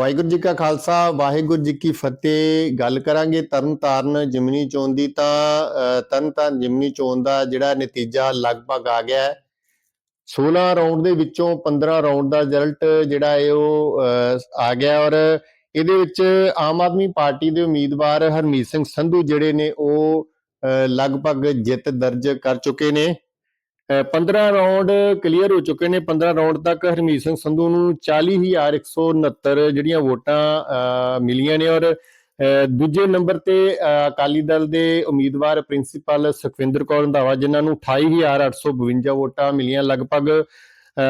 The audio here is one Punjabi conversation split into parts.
ਵਾਹਿਗੁਰੂ ਜੀ ਕਾ ਖਾਲਸਾ ਵਾਹਿਗੁਰੂ ਜੀ ਕੀ ਫਤਿਹ। ਗੱਲ ਕਰਾਂਗੇ ਤਰਨਤਾਰਨ ਜਿਮਨੀ ਚੋਣ ਦੀ ਤਾਂ ਅ, ਤਰਨਤਾਰਨ ਜਿਮਨੀ ਚੋਣ ਦਾ ਜਿਹੜਾ ਨਤੀਜਾ ਲਗਭਗ ਆ ਗਿਆ ਹੈ। 16 ਰਾਉਂਡ ਦੇ ਵਿੱਚੋਂ 15 ਰਾਉਂਡ ਦਾ ਰਿਜ਼ਲਟ ਜਿਹੜਾ ਹੈ ਉਹ ਅ, ਆ ਗਿਆ ਔਰ ਇਹਦੇ ਵਿੱਚ ਆਮ ਆਦਮੀ ਪਾਰਟੀ ਦੇ ਉਮੀਦਵਾਰ ਹਰਮੀਤ ਸਿੰਘ ਸੰਧੂ ਜਿਹੜੇ ਨੇ ਉਹ ਅ, ਲਗਭਗ ਜਿੱਤ ਦਰਜ ਕਰ ਚੁੱਕੇ ਨੇ। 15 ਰਾਉਂਡ ਕਲੀਅਰ ਹੋ ਚੁੱਕੇ ਨੇ। 15 ਰਾਉਂਡ ਤੱਕ ਹਰਮੀਤ ਸਿੰਘ ਸੰਧੂ ਨੂੰ 40169 ਜਿਹੜੀਆਂ ਵੋਟਾਂ ਮਿਲੀਆਂ ਨੇ। ਔਰ ਦੂਜੇ ਨੰਬਰ ਤੇ ਅਕਾਲੀ ਦਲ ਦੇ ਉਮੀਦਵਾਰ ਪ੍ਰਿੰਸੀਪਲ ਸੁਖਵਿੰਦਰ ਕੌਰ ਰੰਧਾਵਾ, ਜਿਨ੍ਹਾਂ ਨੂੰ 28852 ਵੋਟਾਂ ਮਿਲੀਆਂ। ਲਗਭਗ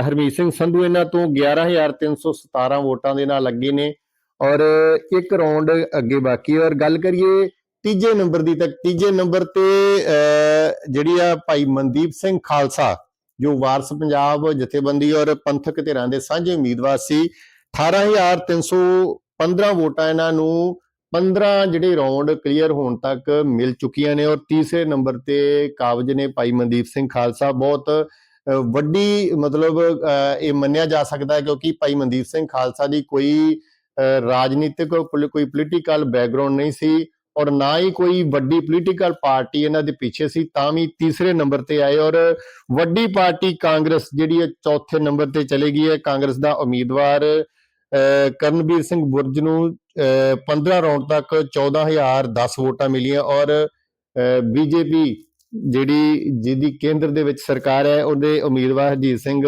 ਹਰਮੀਤ ਸਿੰਘ ਸੰਧੂ ਇਹਨਾਂ ਤੋਂ 11317 ਵੋਟਾਂ ਦੇ ਨਾਲ ਲੱਗੇ ਨੇ। ਔਰ, ਇੱਕ ਰਾਉਂਡ ਅੱਗੇ ਬਾਕੀ। ਔਰ ਗੱਲ ਕਰੀਏ ਤੀਜੇ ਨੰਬਰ ਦੀ ਤੱਕ ਤੀਜੇ ਨੰਬਰ ਤੇ ਅਹ, ਜਿਹੜੀ ਆ ਭਾਈ ਮਨਦੀਪ ਸਿੰਘ ਖਾਲਸਾ ਜੋ ਵਾਰਸ ਪੰਜਾਬ ਜਥੇਬੰਦੀ ਔਰ ਪੰਥਕ ਧਿਰਾਂ ਦੇ ਸਾਂਝੇ ਉਮੀਦਵਾਰ ਸੀ 18315 ਵੋਟਾਂ ਇਹਨਾਂ ਨੂੰ 15 ਜਿਹੜੇ ਰਾਉਂਡ ਕਲੀਅਰ ਹੋਣ ਤੱਕ ਮਿਲ ਚੁੱਕੀਆਂ ਨੇ ਔਰ ਤੀਸਰੇ ਨੰਬਰ ਤੇ ਕਾਬਜ ਨੇ ਭਾਈ ਮਨਦੀਪ ਸਿੰਘ ਖਾਲਸਾ। ਬਹੁਤ ਵੱਡੀ ਮਤਲਬ ਅਹ, ਇਹ ਮੰਨਿਆ ਜਾ ਸਕਦਾ ਹੈ ਕਿਉਂਕਿ ਭਾਈ ਮਨਦੀਪ ਸਿੰਘ ਖਾਲਸਾ ਦੀ ਕੋਈ ਅਹ, ਰਾਜਨੀਤਿਕ ਕੋਈ ਪੋਲੀਟੀਕਲ ਬੈਕਗ੍ਰਾਉਂਡ ਨਹੀਂ ਸੀ। ਔਰ ਨਾ ਹੀ ਕੋਈ ਵੱਡੀ ਪੋਲੀਟੀਕਲ ਪਾਰਟੀ ਇਹਨਾਂ ਦੇ ਪਿੱਛੇ ਸੀ ਤਾਂ ਵੀ ਤੀਸਰੇ ਨੰਬਰ ਤੇ ਆਏ ਔਰ ਵੱਡੀ ਪਾਰਟੀ ਕਾਂਗਰਸ ਜਿਹੜੀ ਹੈ ਚੌਥੇ ਨੰਬਰ ਤੇ ਚਲੇ ਗਈ ਹੈ ਕਾਂਗਰਸ ਦਾ ਉਮੀਦਵਾਰ ਕਰਨਵੀਰ ਸਿੰਘ ਬੁਰਜ ਨੂੰ ਅਹ, 15 ਰਾਉਂਡ ਤੱਕ 14010 ਵੋਟਾਂ ਮਿਲੀਆਂ ਔਰ ਬੀਜੇਪੀ ਜਿਹੜੀ ਜਿਹਦੀ ਕੇਂਦਰ ਦੇ ਵਿੱਚ ਸਰਕਾਰ ਹੈ ਉਹਦੇ ਉਮੀਦਵਾਰ ਹਰਜੀਤ ਸਿੰਘ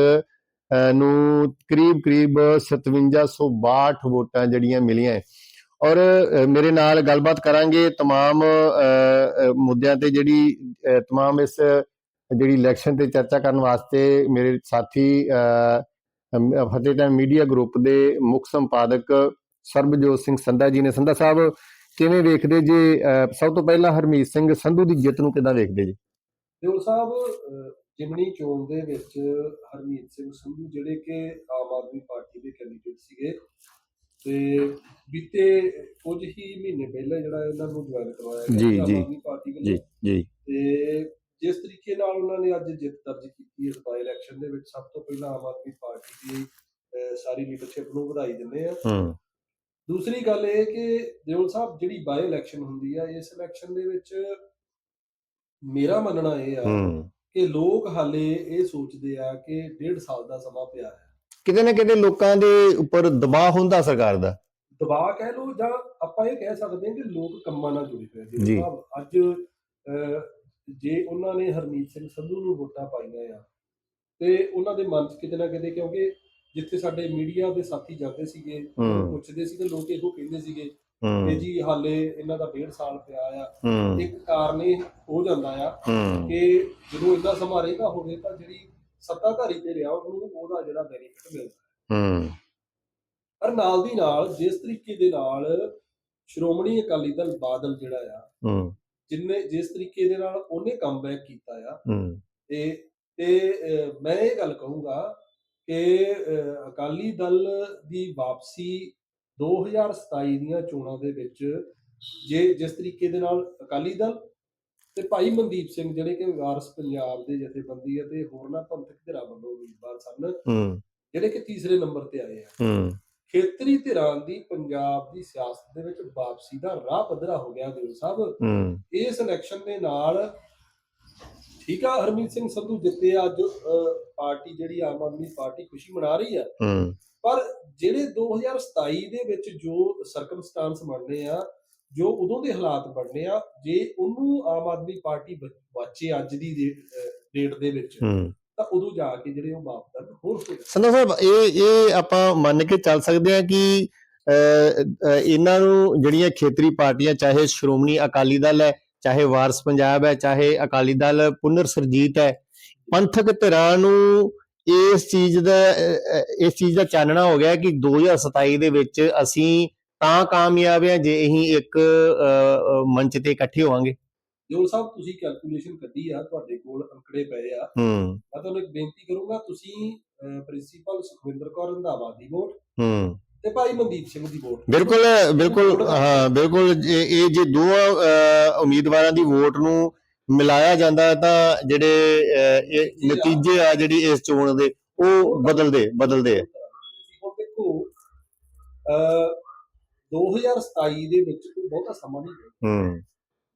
ਨੂੰ ਕਰੀਬ ਕਰੀਬ 5762 ਵੋਟਾਂ ਜਿਹੜੀਆਂ ਮਿਲੀਆਂ ਹੈ। ਔਰ ਅ, ਮੇਰੇ ਨਾਲ ਗੱਲਬਾਤ ਕਰਾਂਗੇ तमाम ਅ, ਅ, ਮੁੱਦਿਆਂ ਤੇ ਜਿਹੜੀ ਅ, तमाम ਇਸ ਜਿਹੜੀ ਇਲੈਕਸ਼ਨ ਤੇ ਚਰਚਾ ਕਰਨ ਵਾਸਤੇ ਮੇਰੇ ਸਾਥੀ ਅ, ਅਮ, ਫਤਿਹ ਟਾਈਮ ਮੀਡੀਆ ਗਰੁੱਪ ਦੇ ਮੁੱਖ ਸੰਪਾਦਕ ਸਰਬਜੋਤ ਸਿੰਘ ਸੰਧਾ ਜੀ ਨੇ ਸੰਧਾ ਸਾਹਿਬ ਕਿਵੇਂ ਵੇਖਦੇ ਜੀ ਅ, ਸਭ ਤੋਂ ਪਹਿਲਾਂ ਹਰਮੀਤ ਸਿੰਘ ਸੰਧੂ ਦੀ ਜਿੱਤ ਨੂੰ ਕਿੱਦਾਂ ਵੇਖਦੇ ਜੀ ਦਿਉਲ ਸਾਹਿਬ ਅਹ, ਜਿਮਣੀ ਚੋਣ ਦੇ ਵਿੱਚ ਹਰਮੀਤ ਸਿੰਘ ਸੰਧੂ ਜਿਹੜੇ ਕਿ ਆਮ ਆਦਮੀ ਪਾਰਟੀ ਦੇ ਕੈਂਡੀਡੇਟ ਸੀਗੇ ਤੇ ਬੀਤੇ ਕੁਝ ਹੀ ਮਹੀਨੇ ਪਹਿਲਾਂ ਜਿਹੜਾ ਇਹਨਾਂ ਨੂੰ ਜੁਆਇਨ ਕਰਵਾਇਆ ਗਿਆ ਜੀ, ਆਮ ਜੀ। ਆਦਮੀ ਪਾਰਟੀ ਜੀ ਵੱਲੋਂ। ਜੀ ਤੇ ਜਿਸ ਤਰੀਕੇ ਨਾਲ ਉਹਨਾਂ ਨੇ ਅੱਜ ਜਿੱਤ ਦਰਜ ਕੀਤੀ ਇਸ ਬਾਈ ਇਲੈਕਸ਼ਨ ਦੇ ਵਿੱਚ ਸਭ ਤੋਂ ਪਹਿਲਾਂ ਆਮ ਆਦਮੀ ਪਾਰਟੀ ਦੀ ਅਹ, ਸਾਰੀ ਲੀਡਰਸ਼ਿਪ ਨੂੰ ਵਧਾਈ ਦਿੰਦੇ ਆ। ਹੂੰ। ਦੂਸਰੀ ਗੱਲ ਇਹ ਕਿ ਦਿਓਲ ਸਾਹਿਬ ਜਿਹੜੀ ਬਾਈ ਇਲੈਕਸ਼ਨ ਹੁੰਦੀ ਆ ਇਸ ਇਲੈਕਸ਼ਨ ਦੇ ਵਿੱਚ ਮੇਰਾ ਮੰਨਣਾ ਇਹ ਆ ਹੂੰ। ਕਿ ਲੋਕ ਹਾਲੇ ਇਹ ਸੋਚਦੇ ਆ ਕਿ ਡੇਢ ਸਾਲ ਦਾ ਸਮਾਂ ਪਿਆ ਹੈ। ਕਿਤੇ ਨਾ ਕਿਤੇ ਲੋਕਾਂ ਦੇ ਉੱਪਰ ਦਬਾਅ ਹੁੰਦਾ ਸਰਕਾਰ ਦਾ। ਦਬਾਅ ਕਹਿ ਲਓ ਜਾਂ ਆਪਾਂ ਇਹ ਕਹਿ ਸਕਦੇ ਹਾਂ ਕਿ ਲੋਕ ਕੰਮਾਂ ਨਾਲ ਜੁੜੇ ਹੋਏ ਨੇ ਅੱਜ ਜੇ ਉਹਨਾਂ ਨੇ ਹਰਮੀਤ ਸਿੰਘ ਸੰਧੂ ਨੂੰ ਵੋਟਾਂ ਪਾਈਆਂ ਆ ਤੇ ਉਹਨਾਂ ਦੇ ਮਨ 'ਚ ਕਿਤੇ ਨਾ ਕਿਤੇ ਕਿਉਂਕਿ ਜਿੱਥੇ ਸਾਡੇ ਮੀਡੀਆ ਦੇ ਸਾਥੀ ਜਾਂਦੇ ਸੀਗੇ। ਪੁੱਛਦੇ ਸੀਗੇ ਲੋਕ ਇਹੋ ਕਹਿੰਦੇ ਸੀਗੇ ਕਿ ਜੀ ਹਾਲੇ ਇਹਨਾਂ ਦਾ ਡੇਢ ਸਾਲ ਪਿਆ ਆ। ਇੱਕ ਕਾਰਨ ਇਹ ਹੋ ਜਾਂਦਾ ਆ ਕਿ ਜਦੋਂ ਇੰਨਾ ਸਮਾਂ ਰਹਿੰਦਾ ਹੋਵੇ ਤਾਂ ਜਿਹੜੀ ਸੱਤਾਧਾਰੀ ਤੇ ਰਿਹਾ ਉਹਨੂੰ ਉਹਦਾ ਜਿਹੜਾ ਬੈਨੀਫਿਟ ਮਿਲਦਾ ਹੂੰ। ਪਰ ਨਾਲ ਦੀ ਨਾਲ ਜਿਸ ਤਰੀਕੇ ਦੇ ਨਾਲ ਸ਼੍ਰੋਮਣੀ ਅਕਾਲੀ ਦਲ ਬਾਦਲ ਜਿਹੜਾ ਆ ਹੂੰ। ਜਿੰਨੇ ਜਿਸ ਤਰੀਕੇ ਦੇ ਨਾਲ ਉਹਨੇ ਕਮਬੈਕ ਕੀਤਾ ਆ ਹੂੰ। ਤੇ ਤੇ ਮੈਂ ਇਹ ਗੱਲ ਕਹੂੰਗਾ ਕਿ ਅਕਾਲੀ ਦਲ ਦੀ ਵਾਪਸੀ 2027 ਦੀਆਂ ਚੋਣਾਂ ਦੇ ਵਿੱਚ ਜੇ ਜਿਸ ਤਰੀਕੇ ਦੇ ਨਾਲ ਅਕਾਲੀ ਦਲ ਤੇ ਭਾਈ ਮਨਦੀਪ ਸਿੰਘ ਜਿਹੜੇ ਕਿ ਵਾਰਸ ਪੰਜਾਬ ਦੇ ਜਥੇਬੰਦੀ ਅਤੇ ਹੋਰਨਾਂ ਪੰਥਕ ਧਿਰਾਂ ਵੱਲੋਂ ਉਮੀਦਵਾਰ ਸਨ ਹੂੰ। ਜਿਹੜੇ ਕਿ ਤੀਸਰੇ ਨੰਬਰ ਤੇ ਆਏ ਆ। ਹੂੰ। ਖੇਤਰੀ ਧਿਰਾਂ ਦੀ ਪੰਜਾਬ ਦੀ ਸਿਆਸਤ ਦੇ ਵਿੱਚ ਵਾਪਸੀ ਦਾ ਰਾਹ ਪੱਧਰਾ ਹੋ ਗਿਆ ਦਿਲ ਸਾਹਿਬ। ਹੂੰ। ਇਸ ਇਲੈਕਸ਼ਨ ਦੇ ਨਾਲ ਠੀਕ ਆ ਹਰਮੀਤ ਸਿੰਘ ਸੰਧੂ ਜਿੱਤੇ ਅੱਜ ਪਾਰਟੀ ਜਿਹੜੀ ਆਮ ਆਦਮੀ ਪਾਰਟੀ ਖੁਸ਼ੀ ਮਨਾ ਰਹੀ ਆ। ਹੂੰ। ਪਰ ਜਿਹੜੇ 2027 ਦੇ ਵਿੱਚ ਜੋ ਸਰਕਮਸਟੈਂਸ ਬਣਨੇ ਆ ਜੋ ਉਦੋਂ ਦੇ ਹਾਲਾਤ ਬਣਨੇ ਆ ਜੇ ਉਹਨੂੰ ਆਮ ਆਦਮੀ ਪਾਰਟੀ ਬਚੇ ਅੱਜ ਦੀ ਡੇਟ ਦੇ ਵਿੱਚ ਤਾਂ ਉਦੋਂ ਜਾ ਕੇ ਜਿਹੜੇ ਉਹ ਮਾਪਦੰਡ ਹੋਰ ਹੋ ਜਾਣਗੇ। ਸੰਧਾ ਸਾਹਿਬ ਇਹ ਇਹ ਆਪਾਂ ਮੰਨ ਕੇ ਚੱਲ ਸਕਦੇ ਹਾਂ ਕਿ ਇਹਨਾਂ ਨੂੰ ਜਿਹੜੀਆਂ ਖੇਤਰੀ ਪਾਰਟੀਆਂ ਚਾਹੇ ਸ਼੍ਰੋਮਣੀ ਅਕਾਲੀ ਦਲ ਹੈ ਚਾਹੇ ਵਾਰਸ ਪੰਜਾਬ ਹੈ ਚਾਹੇ ਅਕਾਲੀ ਦਲ ਪੁਨਰ ਸਰਜੀਤ ਹੈ ਪੰਥਕ ਧਿਰਾਂ ਨੂੰ ਇਸ ਚੀਜ਼ ਦਾ ਇਸ ਚੀਜ਼ ਦਾ ਚਾਨਣਾ ਹੋ ਗਿਆ ਕਿ 2027 ਦੇ ਵਿੱਚ ਅਸੀਂ ਤਾਂ ਕਾਮਯਾਬ ਹਾਂ ਜੇ ਅਸੀਂ ਇੱਕ ਮੰਚ ਤੇ ਇਕੱਠੇ ਹੋਵਾਂਗੇ। ਦਿਓਲ ਸਾਹਿਬ ਤੁਸੀਂ ਕੈਲਕੂਲੇਸ਼ਨ ਕੱਢੀ ਆ ਤੁਹਾਡੇ ਕੋਲ ਅੰਕੜੇ ਪਏ ਆ। ਹੂੰ। ਮੈਂ ਤੁਹਾਨੂੰ ਇੱਕ ਬੇਨਤੀ ਕਰੂੰਗਾ ਤੁਸੀਂ ਪ੍ਰਿੰਸੀਪਲ ਸੁਖਵਿੰਦਰ ਕੌਰ ਰੰਧਾਵਾ ਦੀ ਵੋਟ ਹੂੰ। ਤੇ ਭਾਈ ਮਨਦੀਪ ਸਿੰਘ ਦੀ ਵੋਟ। ਬਿਲਕੁਲ ਬਿਲਕੁਲ ਹਾਂ ਬਿਲਕੁਲ ਇਹ ਜੇ ਅਹ, ਉਮੀਦਵਾਰਾਂ ਦੀ ਵੋਟ ਨੂੰ ਮਿਲਾਇਆ ਜਾਂਦਾ ਤਾਂ ਜਿਹੜੇ ਨਤੀਜੇ ਆ। ਜਿਹੜੀ ਇਸ ਚੋਣ ਦੇ ਉਹ ਬਦਲਦੇ ਬਦਲਦੇ ਆ। ਦੇਖੋ ਅਹ 2027 ਦੇ ਵਿੱਚ ਕੋਈ ਬਹੁਤਾ ਸਮਾਂ ਨਹੀਂ ਹੈ। ਹੂੰ।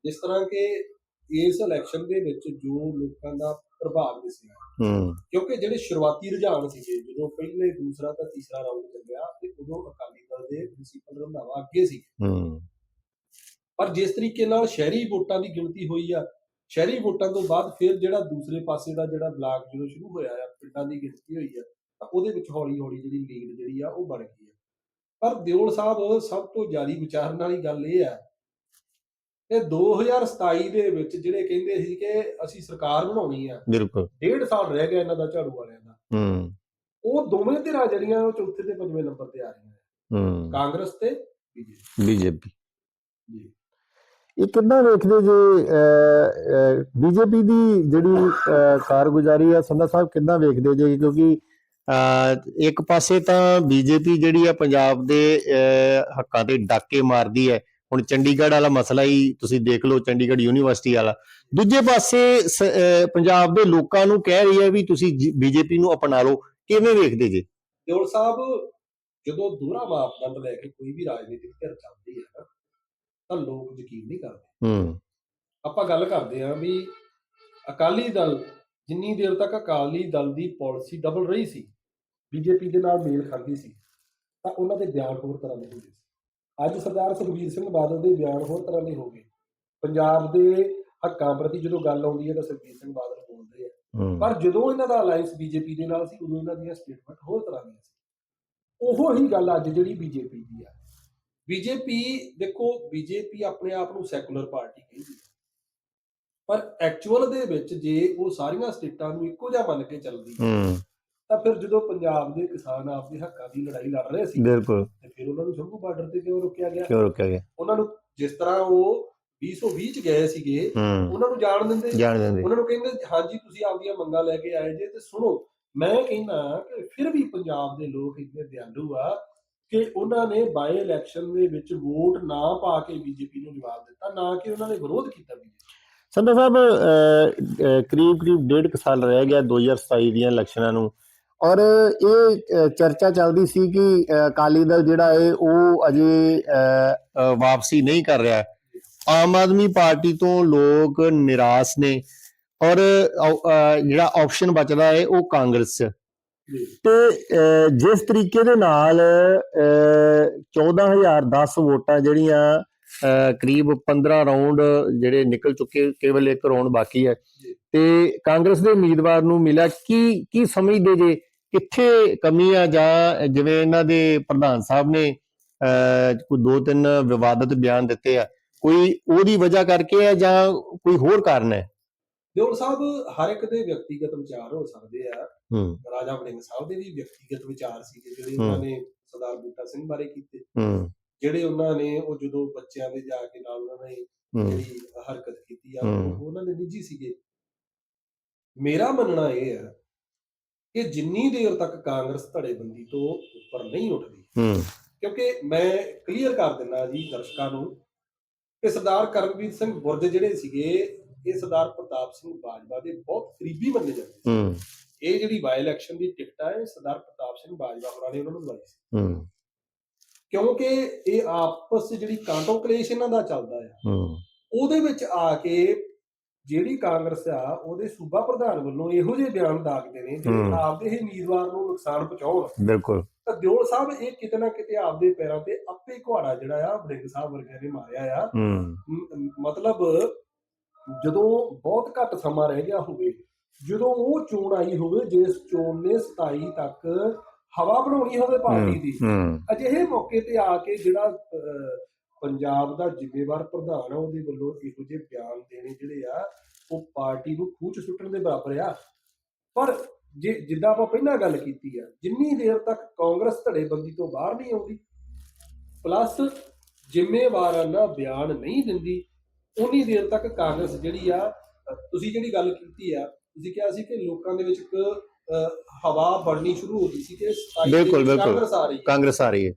ਜਿਸ ਤਰ੍ਹਾਂ ਕਿ ਇਸ ਇਲੈਕਸ਼ਨ ਦੇ ਵਿੱਚ ਜੋ ਲੋਕਾਂ ਦਾ ਪ੍ਰਭਾਵ ਦਿਸਿਆ ਹੂੰ। ਕਿਉਂਕਿ ਜਿਹੜੇ ਸ਼ੁਰੂਆਤੀ ਰੁਝਾਨ ਸੀਗੇ ਜਦੋਂ ਪਹਿਲੇ ਦੂਸਰਾ ਤਾਂ ਤੀਸਰਾ ਰਾਊਂਡ ਚੱਲਿਆ ਤੇ ਉਦੋਂ ਅਕਾਲੀ ਦਲ ਦੇ ਪ੍ਰਿੰਸੀਪਲ ਰੰਧਾਵਾ ਅੱਗੇ ਸੀ। ਹੂੰ। ਪਰ ਜਿਸ ਤਰੀਕੇ ਨਾਲ ਸ਼ਹਿਰੀ ਵੋਟਾਂ ਦੀ ਗਿਣਤੀ ਹੋਈ ਆ ਸ਼ਹਿਰੀ ਵੋਟਾਂ ਤੋਂ ਬਾਅਦ ਫਿਰ ਜਿਹੜਾ ਦੂਸਰੇ ਪਾਸੇ ਦਾ ਜਿਹੜਾ ਬਲਾਕ ਜਦੋਂ ਸ਼ੁਰੂ ਹੋਇਆ ਆ ਪਿੰਡਾਂ ਦੀ ਗਿਣਤੀ ਹੋਈ ਆ ਤਾਂ ਉਹਦੇ ਵਿੱਚ ਹੌਲੀ ਹੌਲੀ ਜਿਹੜੀ ਲੀਡ ਜਿਹੜੀ ਆ ਉਹ ਬਣ ਗਈ ਆ। ਪਰ ਦਿਓਲ ਸਾਹਿਬ ਸਭ ਤੋਂ ਜ਼ਿਆਦਾ ਵਿਚਾਰਨ ਵਾਲੀ ਗੱਲ ਇਹ ਆ ਕਿ 2027 ਦੇ ਵਿੱਚ ਜਿਹੜੇ ਕਹਿੰਦੇ ਸੀ ਕਿ ਅਸੀਂ ਸਰਕਾਰ ਬਣਾਉਣੀ ਆ ਬਿਲਕੁਲ। ਡੇਢ ਸਾਲ ਰਹਿ ਗਿਆ ਇਹਨਾਂ ਦਾ ਝਾੜੂ ਵਾਲਿਆਂ ਦਾ। ਹੂੰ। ਉਹ ਦੋਵੇਂ ਧਿਰਾਂ ਜਿਹੜੀਆਂ ਉਹ ਚੌਥੇ ਤੇ ਪੰਜਵੇਂ ਨੰਬਰ ਤੇ ਆ ਰਹੀਆਂ ਹੂੰ। ਕਾਂਗਰਸ ਤੇ ਬੀਜੇਪੀ। ਜੀ। ਇਹ ਕਿੱਦਾਂ ਵੇਖਦੇ ਜੇ ਬੀਜੇਪੀ ਦੀ ਜਿਹੜੀ ਕਾਰਗੁਜ਼ਾਰੀ ਆ ਸੰਧਾ ਸਾਹਿਬ ਕਿੱਦਾਂ ਵੇਖਦੇ ਜੇ? ਕਿਉਂਕਿ ਇੱਕ ਪਾਸੇ ਤਾਂ ਬੀਜੇਪੀ ਜਿਹੜੀ ਆ ਪੰਜਾਬ ਦੇ ਹੱਕਾਂ ਤੇ ਡਾਕੇ ਮਾਰਦੀ ਹੈ। ਹੁਣ ਚੰਡੀਗੜ੍ਹ ਵਾਲਾ ਮਸਲਾ ਹੀ ਤੁਸੀਂ ਦੇਖ ਲਓ ਚੰਡੀਗੜ੍ਹ ਯੂਨੀਵਰਸਿਟੀ ਵਾਲਾ। ਦੂਜੇ ਪਾਸੇ ਪੰਜਾਬ ਦੇ ਲੋਕਾਂ ਨੂੰ ਕਹਿ ਰਹੀ ਹੈ ਵੀ ਤੁਸੀਂ ਬੀਜੇਪੀ ਨੂੰ ਅਪਣਾ ਲਓ। ਕਿਵੇਂ ਵੇਖਦੇ ਜੇ? ਦਿਓਲ ਸਾਹਿਬ ਜਦੋਂ ਦੂਰਾ ਮਾਪਦੰਡ ਲੈ ਕੇ ਕੋਈ ਵੀ ਰਾਜਨੀਤਿਕ ਧਿਰ ਚੱਲਦੀ ਹੈ ਨਾ ਤਾਂ ਲੋਕ ਯਕੀਨ ਨਹੀਂ ਕਰਦੇ। ਹੂੰ। ਆਪਾਂ ਗੱਲ ਕਰਦੇ ਹਾਂ ਵੀ ਅਕਾਲੀ ਦਲ ਜਿੰਨੀ ਦੇਰ ਤੱਕ ਅਕਾਲੀ ਦਲ ਦੀ ਪਾਲਿਸੀ ਡਬਲ ਰਹੀ ਸੀ ਬੀਜੇਪੀ ਦੇ ਨਾਲ ਮੇਲ ਖਾਂਦੀ ਸੀ ਤਾਂ ਉਹਨਾਂ ਦੇ ਬਿਆਨ ਹੋਰ ਤਰ੍ਹਾਂ ਦੇ ਹੁੰਦੇ ਸੀ। ਅੱਜ ਸਰਦਾਰ ਸੁਖਬੀਰ ਸਿੰਘ ਬਾਦਲ ਦੇ ਬਿਆਨ ਹੋਰ ਤਰ੍ਹਾਂ ਦੇ ਹੋ ਗਏ। ਪੰਜਾਬ ਦੇ ਹੱਕਾਂ ਪ੍ਰਤੀ ਜਦੋਂ ਗੱਲ ਆਉਂਦੀ ਹੈ ਤਾਂ ਸੁਖਬੀਰ ਸਿੰਘ ਬਾਦਲ ਬੋਲਦੇ ਆ। ਪਰ ਜਦੋਂ ਇਹਨਾਂ ਦਾ ਅਲਾਈਅੰਸ ਬੀਜੇਪੀ ਦੇ ਨਾਲ ਸੀ ਉਦੋਂ ਇਹਨਾਂ ਦੀਆਂ ਸਟੇਟਮੈਂਟ ਹੋਰ ਤਰ੍ਹਾਂ ਦੀਆਂ ਸੀ। ਉਹੋ ਹੀ ਗੱਲ ਅੱਜ ਜਿਹੜੀ ਬੀਜੇਪੀ ਦੀ ਆ। ਬੀਜੇਪੀ ਦੇਖੋ ਬੀਜੇਪੀ ਆਪਣੇ ਆਪ ਨੂੰ ਸੈਕੂਲਰ ਪਾਰਟੀ ਕਹਿੰਦੀ ਹੈ ਪਰ ਐਕਚੁਅਲ ਦੇ ਵਿੱਚ ਜੇ ਉਹ ਸਾਰੀਆਂ ਸਟੇਟਾਂ ਨੂੰ ਇੱਕੋ ਜਿਹਾ ਮੰਨ ਕੇ ਚੱਲਦੀ ਤਾਂ ਫਿਰ ਜਦੋਂ ਪੰਜਾਬ ਦੇ ਕਿਸਾਨ ਆਪਦੇ ਹੱਕਾਂ ਦੀ ਲੜਾਈ ਲੜ ਰਹੇ ਸੀ ਬਿਲਕੁਲ। ਤੇ ਫਿਰ ਉਹਨਾਂ ਨੂੰ ਸ਼ੰਭੂ ਬਾਰਡਰ ਤੇ ਕਿਉਂ ਰੋਕਿਆ ਗਿਆ? ਕਿਉਂ ਰੁਕਿਆ ਗਿਆ? ਉਹਨਾਂ ਨੂੰ ਜਿਸ ਤਰ੍ਹਾਂ ਉਹ 2020 ਚ ਗਏ ਸੀਗੇ ਉਹਨਾਂ ਨੂੰ ਜਾਣ ਦਿੰਦੇ ਜਾਣ ਦਿੰਦੇ। ਉਹਨਾਂ ਨੂੰ ਕਹਿੰਦੇ ਹਾਂਜੀ ਤੁਸੀਂ ਆਪਦੀਆਂ ਮੰਗਾਂ ਲੈ ਕੇ ਆਏ ਜੇ ਤੇ ਸੁਣੋ ਮੈਂ ਕਹਿੰਦਾ ਕਿ ਫਿਰ ਵੀ ਪੰਜਾਬ ਦੇ ਲੋਕ ਇੰਨੇ ਦਿਆਲੂ ਆ ਕਿ ਉਹਨਾਂ ਨੇ ਬਾਈ ਇਲੈਕਸ਼ਨ ਦੇ ਵਿੱਚ ਵੋਟ ਨਾ ਪਾ ਕੇ ਬੀਜੇਪੀ ਨੂੰ ਜਵਾਬ ਦਿੱਤਾ ਨਾ ਕਿ ਉਹਨਾਂ ਨੇ ਵਿਰੋਧ ਕੀਤਾ ਬੀਜੇਪੀ ਸੰਧਾ ਸਾਹਿਬ ਕਰੀਬ ਕਰੀਬ ਡੇਢ ਕੁ ਸਾਲ ਰਹਿ ਗਿਆ 2027 ਦੀਆਂ ਇਲੈਕਸ਼ਨਾਂ ਨੂੰ। ਔਰ ਇਹ ਚਰਚਾ ਚੱਲਦੀ ਸੀ ਕਿ ਅਕਾਲੀ ਦਲ ਜਿਹੜਾ ਹੈ ਉਹ ਅਜੇ ਵਾਪਸੀ ਨਹੀਂ ਕਰ ਰਿਹਾ। ਆਮ ਆਦਮੀ ਪਾਰਟੀ ਤੋਂ ਲੋਕ ਨਿਰਾਸ਼ ਨੇ ਔਰ ਜਿਹੜਾ ਆਪਸ਼ਨ ਬਚਦਾ ਹੈ ਉਹ ਕਾਂਗਰਸ। 'ਚ ਤੇ ਜਿਸ ਤਰੀਕੇ ਦੇ ਨਾਲ ਅਹ, 14010 ਵੋਟਾਂ ਜਿਹੜੀਆਂ ਅਹ, ਕਰੀਬ 15 ਰਾਉਂਡ ਜਿਹੜੇ ਨਿਕਲ ਚੁੱਕੇ ਕੇਵਲ ਇੱਕ ਰਾਉਂਡ ਬਾਕੀ ਹੈ। ਤੇ ਕਾਂਗਰਸ ਦੇ ਉਮੀਦਵਾਰ ਨੂੰ ਮਿਲਿਆ। ਕੀ ਕੀ ਸਮਝਦੇ ਜੇ ਕਿੱਥੇ ਕਮੀ ਆ? ਜਾਂ ਜਿਵੇਂ ਇਹਨਾਂ ਦੇ ਪ੍ਰਧਾਨ ਸਾਹਿਬ ਨੇ ਕੋਈ ਦੋ ਤਿੰਨ ਵਿਵਾਦਤ ਬਿਆਨ ਦਿੱਤੇ ਆ ਕੋਈ ਉਹਦੀ ਵਜ੍ਹਾ ਕਰਕੇ ਹੈ ਜਾਂ ਕੋਈ ਹੋਰ ਕਾਰਨ ਹੈ? ਦਿਓਲ ਸਾਹਿਬ ਹਰ ਇੱਕ ਦੇ ਵਿਅਕਤੀਗਤ ਵਿਚਾਰ ਹੋ ਸਕਦੇ ਆ। ਹੂੰ। ਰਾਜਾ ਵੜਿੰਗ ਸਾਹਿਬ ਦੇ ਵੀ ਵਿਅਕਤੀਗਤ ਵਿਚਾਰ ਸੀਗੇ ਜਿਹੜੇ। ਉਹਨਾਂ ਨੇ ਸਰਦਾਰ ਬੂਟਾ ਸਿੰਘ ਬਾਰੇ ਕੀਤੇ। ਹੂੰ। ਜਿਹੜੇ ਉਹਨਾਂ ਨੇ ਉਹ ਜਦੋਂ ਬੱਚਿਆਂ ਦੇ ਜਾ ਕੇ ਨਾਲ ਉਹਨਾਂ ਨੇ ਜਿਹੜੀ ਹਰਕਤ ਕੀਤੀ ਆ ਉਹਨਾਂ ਦੇ ਨਿੱਜੀ ਸੀਗੇ। ਮੇਰਾ ਮੰਨਣਾ ਇਹ ਹੈ ਕਿ ਜਿੰਨੀ ਦੇਰ ਤੱਕ ਕਾਂਗਰਸ ਧੜੇਬੰਦੀ ਤੋਂ ਉੱਪਰ ਨਹੀਂ ਉੱਠਦੀ ਹੂੰ। ਕਿਉਂਕਿ ਮੈਂ ਕਲੀਅਰ ਕਰ ਦਿੰਦਾ ਜੀ ਦਰਸ਼ਕਾਂ ਨੂੰ ਕਿ ਸਰਦਾਰ ਕਰਮਵੀਰ ਸਿੰਘ ਬੁਰਜ ਜਿਹੜੇ ਸੀਗੇ ਇਹ ਸਰਦਾਰ ਪ੍ਰਤਾਪ ਸਿੰਘ ਬਾਜਵਾ ਦੇ ਬਹੁਤ ਕਰੀਬੀ ਮੰਨੇ ਜਾਂਦੇ ਹੂੰ। ਇਹ ਜਿਹੜੀ ਬਾਈ ਇਲੈਕਸ਼ਨ ਦੀ ਟਿਕਟ ਹੈ ਸਰਦਾਰ ਪ੍ਰਤਾਪ ਸਿੰਘ ਬਾਜਵਾ ਹੋਰਾਂ ਨੇ ਉਹਨਾਂ ਨੂੰ ਦਵਾਈ ਸੀ। ਹੂੰ। ਕਿਉਂਕਿ ਇਹ ਆਪਸ ਜਿਹੜੀ ਕਾਂਟੋ ਕਲੇਸ਼ ਇਹਨਾਂ ਦਾ ਚੱਲਦਾ ਹੂੰ। ਉਹਦੇ ਵਿੱਚ ਆ ਕੇ ਜਿਹੜੀ ਕਾਂਗਰਸ ਆ ਉਹਦੇ ਸੂਬਾ ਪ੍ਰਧਾਨ ਵੱਲੋਂ ਇਹੋ ਜਿਹੇ ਬਿਆਨ ਦਾਗਦੇ ਨੇ ਜਿਹੜੇ। ਆਪਦੇ ਹੀ ਉਮੀਦਵਾਰ ਨੂੰ ਨੁਕਸਾਨ ਪਹੁੰਚਾਉਣ। ਬਿਲਕੁਲ। ਤਾਂ ਦਿਓਲ ਸਾਹਿਬ ਇਹ ਕਿਤੇ ਨਾ ਕਿਤੇ ਆਪਦੇ ਪੈਰਾਂ ਤੇ ਆਪੇ ਘੁਆੜਾ ਜਿਹੜਾ ਆ ਵੜਿੰਗ ਸਾਹਿਬ ਵਰਗਿਆਂ ਨੇ ਮਾਰਿਆ ਆ। ਮਤਲਬ ਜਦੋਂ ਬਹੁਤ ਘੱਟ ਸਮਾਂ ਰਹਿ ਗਿਆ ਹੋਵੇ ਜਦੋਂ ਉਹ ਚੋਣ ਆਈ ਹੋਵੇ ਜਿਸ ਚੋਣ ਨੇ 27 ਤੱਕ ਹਵਾ ਬਣਾਉਣੀ ਹੋਵੇ ਪਾਰਟੀ ਦੀ ਅਜਿਹੇ ਮੌਕੇ ਤੇ ਆ ਕੇ ਜਿਹੜਾ ਪੰਜਾਬ ਦਾ ਜ਼ਿੰਮੇਵਾਰ ਪ੍ਰਧਾਨ ਆ ਉਹਦੇ ਵੱਲੋਂ ਇਹੋ ਜਿਹੇ ਬਿਆਨ ਦੇਣੇ ਜਿਹੜੇ ਆ ਉਹ ਪਾਰਟੀ ਨੂੰ ਖੂਚ ਸੁੱਟਣ ਦੇ ਬਰਾਬਰ ਆ। ਪਰ ਜੇ ਜਿੱਦਾਂ ਆਪਾਂ ਪਹਿਲਾਂ ਗੱਲ ਕੀਤੀ ਆ ਜਿੰਨੀ ਦੇਰ ਤੱਕ ਕਾਂਗਰਸ ਧੜੇਬੰਦੀ ਤੋਂ ਬਾਹਰ ਨਹੀਂ ਆਉਂਦੀ ਪਲੱਸ ਜ਼ਿੰਮੇਵਾਰਾਨਾ ਬਿਆਨ ਨਹੀਂ ਦਿੰਦੀ ਉਨੀ ਦੇਰ ਤੱਕ ਕਾਂਗਰਸ ਜਿਹੜੀ ਆ ਤੁਸੀਂ ਜਿਹੜੀ ਗੱਲ ਕੀਤੀ ਆ ਤੁਸੀਂ ਕਿਹਾ ਸੀ ਕਿ ਲੋਕਾਂ ਦੇ ਵਿੱਚ ਇੱਕ ਹਵਾ ਬਣਨੀ ਸ਼ੁਰੂ ਹੋ ਗਈ ਸੀ ਕਿ 27 ਦੇ ਬਿਲਕੁਲ, ਵਿੱਚ ਬਿਲਕੁਲ। ਕਾਂਗਰਸ ਆ ਰਹੀ ਹੈ। ਕਾਂਗਰਸ ਆ ਰਹੀ ਹੈ।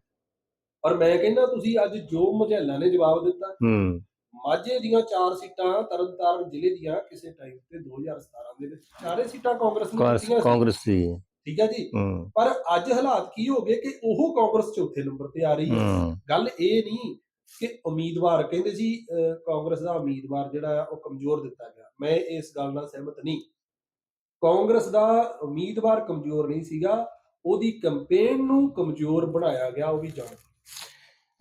ਪਰ ਮੈਂ ਕਹਿੰਦਾ ਤੁਸੀਂ ਅੱਜ ਜੋ ਮਝੈਲਾਂ ਨੇ ਜਵਾਬ ਦਿੱਤਾ ਹੂੰ। ਮਾਝੇ ਦੀਆਂ ਚਾਰ ਸੀਟਾਂ ਤਰਨਤਾਰਨ ਜ਼ਿਲ੍ਹੇ ਦੀਆਂ ਕਿਸੇ ਟਾਈਮ ਤੇ 2017 ਦੇ ਵਿੱਚ। ਚਾਰੇ ਸੀਟਾਂ ਕਾਂਗਰਸ ਨੇ ਕਾਂਗਰਸ ਸੀ। ਕਾਂਗਰਸ ਦੀ। ਹੈ। ਠੀਕ ਹੈ ਜੀ? ਹੂੰ। ਪਰ ਅੱਜ ਹਾਲਾਤ ਕੀ ਹੋ ਗਏ ਕਿ ਉਹ ਕਾਂਗਰਸ ਚੌਥੇ ਨੰਬਰ ਤੇ ਆ ਰਹੀ ਹੈ। ਹੂੰ। ਗੱਲ ਇਹ ਨਹੀਂ ਕਿ ਉਮੀਦਵਾਰ ਕਹਿੰਦੇ ਜੀ ਅਹ, ਕਾਂਗਰਸ ਦਾ ਉਮੀਦਵਾਰ ਜਿਹੜਾ ਆ ਉਹ ਕਮਜ਼ੋਰ ਦਿੱਤਾ ਗਿਆ। ਮੈਂ ਇਸ ਗੱਲ ਨਾਲ ਸਹਿਮਤ ਨਹੀਂ। ਕਾਂਗਰਸ ਦਾ ਉਮੀਦਵਾਰ ਕਮਜ਼ੋਰ ਨਹੀਂ ਸੀਗਾ। ਉਹਦੀ ਕੈਂਪੇਨ ਨੂੰ ਕਮਜ਼ੋਰ ਬਣਾਇਆ ਗਿਆ ਉਹ ਵੀ ਜਾਣ।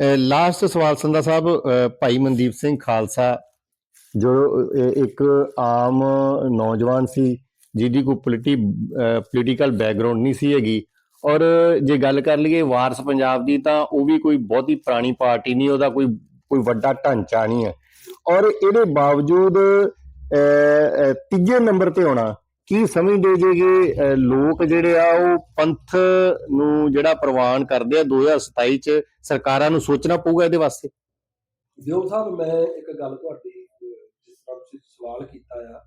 ਲਾਸਟ ਸਵਾਲ ਸੰਧਾ ਸਾਹਿਬ ਭਾਈ ਮਨਦੀਪ ਸਿੰਘ ਖਾਲਸਾ, ਜੋ ਇੱਕ ਆਮ ਨੌਜਵਾਨ ਸੀ, ਜਿਹਦੀ ਕੋਈ ਪੋਲਿਟੀ ਪੋਲੀਟੀਕਲ ਬੈਕਗ੍ਰਾਉਂਡ ਨਹੀਂ ਸੀ ਹੈਗੀ। ਔਰ ਜੇ ਗੱਲ ਕਰ ਲਈਏ ਵਾਰਸ ਪੰਜਾਬ ਦੀ, ਤਾਂ ਉਹ ਵੀ ਕੋਈ ਬਹੁਤੀ ਪੁਰਾਣੀ ਪਾਰਟੀ ਨਹੀਂ, ਉਹਦਾ ਕੋਈ ਕੋਈ ਵੱਡਾ ਢਾਂਚਾ ਨਹੀਂ ਹੈ। ਔਰ ਇਹਦੇ ਬਾਵਜੂਦ ਤੀਜੇ ਨੰਬਰ ਤੇ ਆਉਣਾ ਕੀ ਸਮਝਦੇ ਜੇ ਕਿ ਲੋਕ ਜਿਹੜੇ ਆ ਉਹ ਪੰਥ ਨੂੰ ਜਿਹੜਾ ਪ੍ਰਵਾਨ ਕਰਦੇ ਆ 2027 ਚ ਸਰਕਾਰਾਂ ਨੂੰ ਸੋਚਣਾ ਪਊਗਾ ਇਹਦੇ ਵਾਸਤੇ? ਦਿਓ ਸਾਹਿਬ ਮੈਂ ਇੱਕ ਗੱਲ ਤੁਹਾਡੀ ਜਿਸ ਤਰ੍ਹਾਂ ਤੁਸੀਂ ਸਵਾਲ ਕੀਤਾ ਆ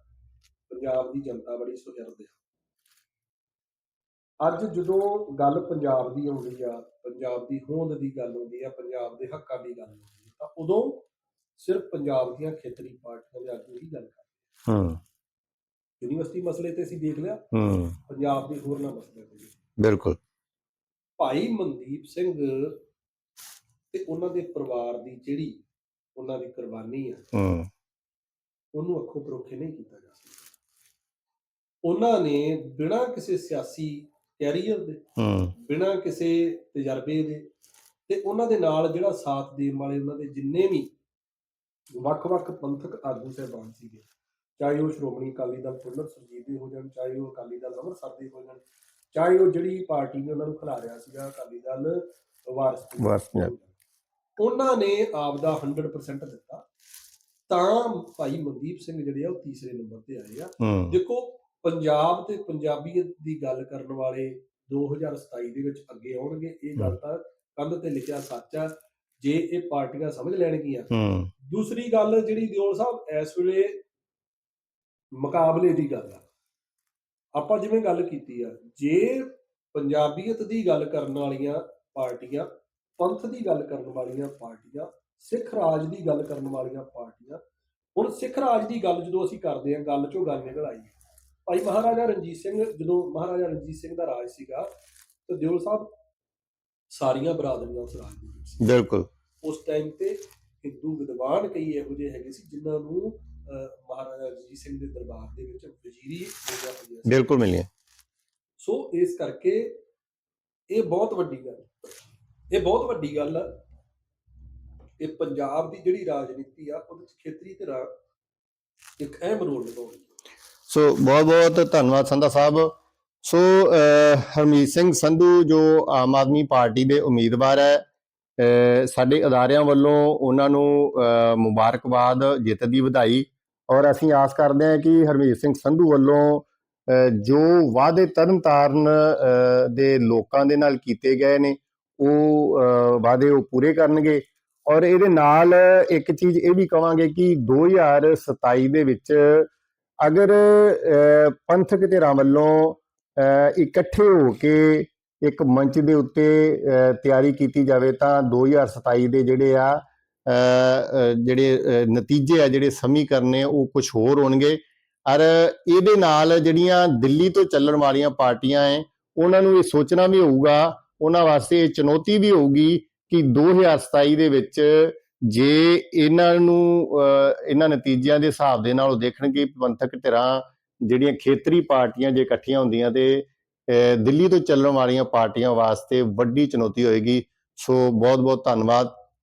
ਪੰਜਾਬ ਦੀ ਜਨਤਾ ਬੜੀ ਸੁਹਿਰਦ ਆ। ਅੱਜ ਜਦੋਂ ਗੱਲ ਪੰਜਾਬ ਦੀ ਆਉਂਦੀ ਆ ਪੰਜਾਬ ਦੀ ਹੋਂਦ ਦੀ ਗੱਲ ਆਉਂਦੀ ਆ ਪੰਜਾਬ ਦੇ ਹੱਕਾਂ ਦੀ ਗੱਲ ਆਉਂਦੀ ਆ ਤਾਂ ਉਦੋਂ ਸਿਰਫ ਪੰਜਾਬ ਦੀਆਂ ਖੇਤਰੀ ਪਾਰਟੀਆਂ ਦੇ ਆਗੂ ਹੀ ਗੱਲ ਕਰਦੇ ਹੂੰ। ਯੂਨੀਵਰਸਿਟੀ ਮਸਲੇ ਤੇ ਅਸੀਂ ਦੇਖ ਲਿਆ। ਹੂੰ। ਪੰਜਾਬ ਦੇ ਹੋਰਨਾਂ ਮਸਲੇ ਤੇ। ਬਿਲਕੁਲ। ਭਾਈ ਮਨਦੀਪ ਸਿੰਘ ਤੇ ਉਹਨਾਂ ਦੇ ਪਰਿਵਾਰ ਦੀ ਜਿਹੜੀ ਉਹਨਾਂ ਦੀ ਕੁਰਬਾਨੀ ਆ ਹੂੰ। ਉਹਨੂੰ ਅੱਖੋਂ ਪਰੋਖੇ ਨਹੀਂ ਕੀਤਾ ਜਾ ਸਕਦਾ। ਉਹਨਾਂ ਨੇ ਬਿਨਾਂ ਕਿਸੇ ਸਿਆਸੀ ਕੈਰੀਅਰ ਦੇ ਹੂੰ। ਬਿਨਾਂ ਕਿਸੇ ਤਜਰਬੇ ਦੇ ਤੇ ਉਹਨਾਂ ਦੇ ਨਾਲ ਜਿਹੜਾ ਸਾਥ ਦੇਣ ਵਾਲੇ ਉਹਨਾਂ ਦੇ ਜਿੰਨੇ ਵੀ ਵੱਖ-ਵੱਖ ਪੰਥਕ ਆਗੂ ਸਹਿਬਾਨ ਸੀਗੇ ਚਾਹੇ ਉਹ ਸ਼੍ਰੋਮਣੀ ਅਕਾਲੀ ਦਲ ਪੁਨਰ ਸੁਰਜੀਤ ਦੇ ਹੋ ਜਾਣ ਚਾਹੇ ਉਹ ਅਕਾਲੀ ਦਲ ਅੰਮ੍ਰਿਤਸਰ ਦੇ ਹੋ ਜਾਣ ਚਾਹੇ ਉਹ ਜਿਹੜੀ ਪਾਰਟੀ ਨੇ ਉਹਨਾਂ ਨੂੰ ਖਿਲਾਰਿਆ ਸੀਗਾ ਅਕਾਲੀ ਦਲ ਵਾਰਸ ਵਾਰਸ ਪੰਜਾਬ। ਉਹਨਾਂ ਨੇ ਆਪ ਦਾ 100% ਦਿੱਤਾ। ਤਾਂ ਭਾਈ ਮਨਦੀਪ ਸਿੰਘ ਜਿਹੜੇ ਆ ਉਹ ਤੀਸਰੇ ਨੰਬਰ ਤੇ ਆਏ ਆ। ਦੇਖੋ ਪੰਜਾਬ ਤੇ ਪੰਜਾਬੀਅਤ ਦੀ ਗੱਲ ਕਰਨ ਵਾਲੇ 2027 ਦੇ ਵਿੱਚ ਅੱਗੇ ਆਉਣਗੇ। ਇਹ ਗੱਲ ਤਾਂ ਕੰਧ ਤੇ ਲਿਖਿਆ ਸੱਚ ਆ। ਜੇ ਇਹ ਪਾਰਟੀਆਂ ਸਮਝ ਲੈਣਗੀਆਂ। ਹੂੰ। ਦੂਸਰੀ ਗੱਲ ਜਿਹੜੀ ਦਿਓਲ ਸਾਹਿਬ ਇਸ ਵੇਲੇ ਮੁਕਾਬਲੇ ਦੀ ਗੱਲ ਆ। ਆਪਾਂ ਜਿਵੇਂ ਗੱਲ ਕੀਤੀ ਆ ਜੇ ਪੰਜਾਬੀਅਤ ਦੀ ਗੱਲ ਕਰਨ ਵਾਲੀਆਂ ਪਾਰਟੀਆਂ ਪੰਥ ਦੀ ਗੱਲ ਕਰਨ ਵਾਲੀਆਂ ਪਾਰਟੀਆਂ ਸਿੱਖ ਰਾਜ ਦੀ ਗੱਲ ਕਰਨ ਵਾਲੀਆਂ ਪਾਰਟੀਆਂ ਹੁਣ ਸਿੱਖ ਰਾਜ ਦੀ ਗੱਲ ਜਦੋਂ ਅਸੀਂ ਕਰਦੇ ਹਾਂ ਗੱਲ ਚੋਂ ਗੱਲ ਨਿਕਲ ਆਈ ਭਾਈ ਮਹਾਰਾਜਾ ਰਣਜੀਤ ਸਿੰਘ ਜਦੋਂ ਮਹਾਰਾਜਾ ਰਣਜੀਤ ਸਿੰਘ ਦਾ ਰਾਜ ਸੀਗਾ ਤੇ ਦਿਓਲ ਸਾਹਿਬ ਸਾਰੀਆਂ ਬਰਾਦਰੀਆਂ ਉਸ ਰਾਜ ਦੇ ਵਿੱਚ ਬਿਲਕੁਲ। ਉਸ ਟਾਈਮ ਤੇ ਹਿੰਦੂ ਵਿਦਵਾਨ ਕਈ ਇਹੋ ਜਿਹੇ ਹੈਗੇ ਸੀ ਜਿਨ੍ਹਾਂ ਨੂੰ ਮਹਾਰਾਜਾ ਰਣਜੀਤ ਸਿੰਘ ਦੇ ਦਰਬਾਰ ਦੇ ਵਿੱਚ ਵਜ਼ੀਰੀ ਮਿਲਿਆ ਹੋਇਆ ਸੀ ਬਿਲਕੁਲ ਮਿਲਿਆ ਸੋ ਇਸ ਕਰਕੇ ਇਹ ਬਹੁਤ ਵੱਡੀ ਗੱਲ ਹੈ। ਇਹ ਬਹੁਤ ਵੱਡੀ ਗੱਲ ਹੈ ਕਿ ਪੰਜਾਬ ਦੀ ਜਿਹੜੀ ਰਾਜਨੀਤੀ ਆ ਉਹਦੇ ਵਿੱਚ ਖੇਤਰੀ ਧਿਰਾਂ ਇੱਕ ਅਹਿਮ ਰੋਲ ਨਿਭਾਉਂਦੀ ਸੋ ਬਹੁਤ ਬਹੁਤ ਧੰਨਵਾਦ ਸੰਧਾ ਸਾਹਿਬ। ਸੋ ਹਰਮੀਤ ਸਿੰਘ ਸੰਧੂ ਜੋ ਆਮ ਆਦਮੀ ਪਾਰਟੀ ਦੇ ਉਮੀਦਵਾਰ ਹੈ ਸਾਡੇ ਅਦਾਰਿਆਂ ਵੱਲੋਂ ਉਹਨਾਂ ਨੂੰ ਮੁਬਾਰਕਬਾਦ ਜਿੱਤ ਦੀ ਵਧਾਈ ਔਰ ਅਸੀਂ ਆਸ ਕਰਦੇ ਹਾਂ ਕਿ ਹਰਮੀਤ ਸਿੰਘ ਸੰਧੂ ਵੱਲੋਂ ਜੋ ਵਾਅਦੇ ਤਰਨਤਾਰਨ ਅਹ, ਦੇ ਲੋਕਾਂ ਦੇ ਨਾਲ ਕੀਤੇ ਗਏ ਨੇ ਉਹ ਵਾਅਦੇ ਉਹ ਪੂਰੇ ਕਰਨਗੇ। ਔਰ ਇਹਦੇ ਨਾਲ ਇੱਕ ਚੀਜ਼ ਇਹ ਵੀ ਕਵਾਂਗੇ ਕਿ 2027 ਦੇ ਵਿੱਚ ਅਗਰ ਪੰਥਕ ਧਿਰਾਂ ਵੱਲੋਂ ਇਕੱਠੇ ਹੋ ਕੇ ਇੱਕ ਮੰਚ ਦੇ ਉੱਤੇ ਤਿਆਰੀ ਕੀਤੀ ਜਾਵੇ ਤਾਂ 2027 ਦੇ ਜਿਹੜੇ ਆ ਜਿਹੜੇ ਨਤੀਜੇ ਆ ਜਿਹੜੇ ਸਮੀਕਰਨ ਨੇ, ਉਹ ਕੁਝ ਹੋਰ ਹੋਣਗੇ। ਔਰ ਇਹਦੇ ਨਾਲ ਜਿਹੜੀਆਂ ਦਿੱਲੀ ਤੋਂ ਚੱਲਣ ਵਾਲੀਆਂ ਪਾਰਟੀਆਂ ਐ, ਉਹਨਾਂ ਨੂੰ ਇਹ ਸੋਚਣਾ ਵੀ ਹੋਊਗਾ, ਉਹਨਾਂ ਵਾਸਤੇ ਇਹ ਚੁਣੌਤੀ ਵੀ ਹੋਊਗੀ ਕਿ 2027 ਦੇ ਵਿੱਚ ਜੇ ਇਹਨਾਂ ਨੂੰ ਇਹਨਾਂ ਨਤੀਜਿਆਂ ਦੇ ਹਿਸਾਬ ਦੇ ਨਾਲ ਉਹ ਦੇਖਣਗੇ, ਪੰਥਕ ਧਿਰਾਂ ਜਿਹੜੀਆਂ ਖੇਤਰੀ ਪਾਰਟੀਆਂ ਜੇ ਇਕੱਠੀਆਂ ਹੁੰਦੀਆਂ ਤੇ ਦਿੱਲੀ ਤੋਂ ਚੱਲਣ ਵਾਲੀਆਂ ਪਾਰਟੀਆਂ ਵਾਸਤੇ ਵੱਡੀ ਚੁਣੌਤੀ ਹੋਏਗੀ। ਸੋ ਬਹੁਤ ਬਹੁਤ ਧੰਨਵਾਦ।